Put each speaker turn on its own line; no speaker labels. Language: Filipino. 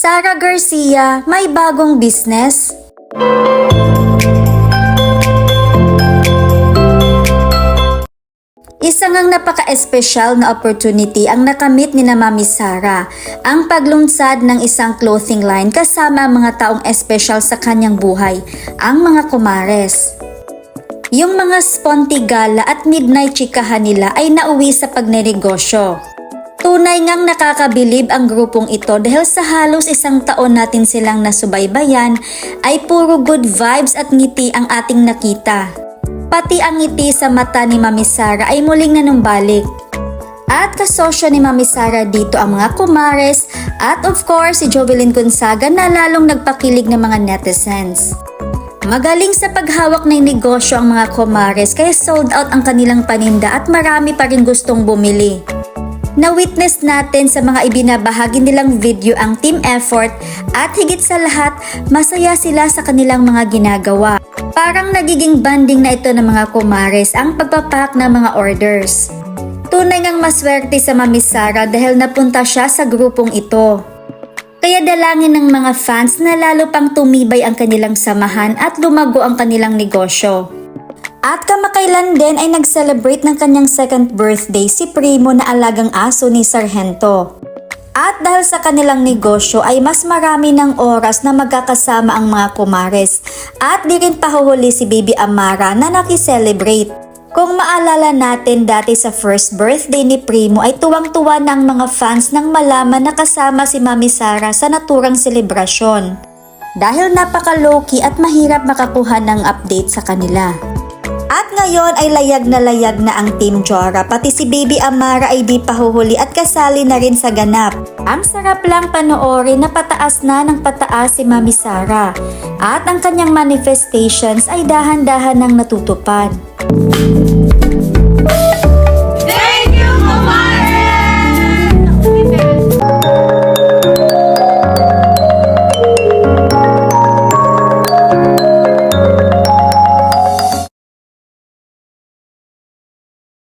Sara Garcia may bagong business? Isa ngang napaka-espesyal na opportunity ang nakamit ni na Mami Sara, ang paglunsad ng isang clothing line kasama ang mga taong espesyal sa kanyang buhay, ang mga kumares. Yung mga spontigala at midnight chikahan nila ay nauwi sa pagnenegosyo. Tunay ngang nakakabilib ang grupong ito dahil sa halos isang taon natin silang nasubaybayan ay puro good vibes at ngiti ang ating nakita. Pati ang ngiti sa mata ni Mami Sara ay muling nanumbalik. At kasosyo ni Mami Sara dito ang mga kumares at of course si Jovelyn Gonzaga na lalong nagpakilig ng mga netizens. Magaling sa paghawak ng negosyo ang mga kumares kaya sold out ang kanilang paninda at marami pa rin gustong bumili. Na-witness natin sa mga ibinabahagi nilang video ang team effort at higit sa lahat, masaya sila sa kanilang mga ginagawa. Parang nagiging banding na ito ng mga kumares ang pagpapak ng mga orders. Tunay ngang maswerte sa Mami Sara dahil napunta siya sa grupong ito. Kaya dalangin ng mga fans na lalo pang tumibay ang kanilang samahan at lumago ang kanilang negosyo. At kamakailan din ay nag-celebrate ng kanyang second birthday si Primo na alagang aso ni Sargento. At dahil sa kanilang negosyo ay mas marami ng oras na magkakasama ang mga kumares at di rin pahuhuli si Baby Amara na nakiselebrate. Kung maalala natin dati sa first birthday ni Primo ay tuwang-tuwa ng mga fans nang malaman na kasama si Mami Sara sa naturang selebrasyon. Dahil napaka-low-key at mahirap makakuha ng update sa kanila. At ngayon ay layag na layag na ang Team Jora, pati si Baby Amara ay di pahuhuli at kasali na rin sa ganap. Ang sarap lang panoorin na pataas na ng pataas si Mami Sara. At ang kanyang manifestations ay dahan-dahan nang natutupad.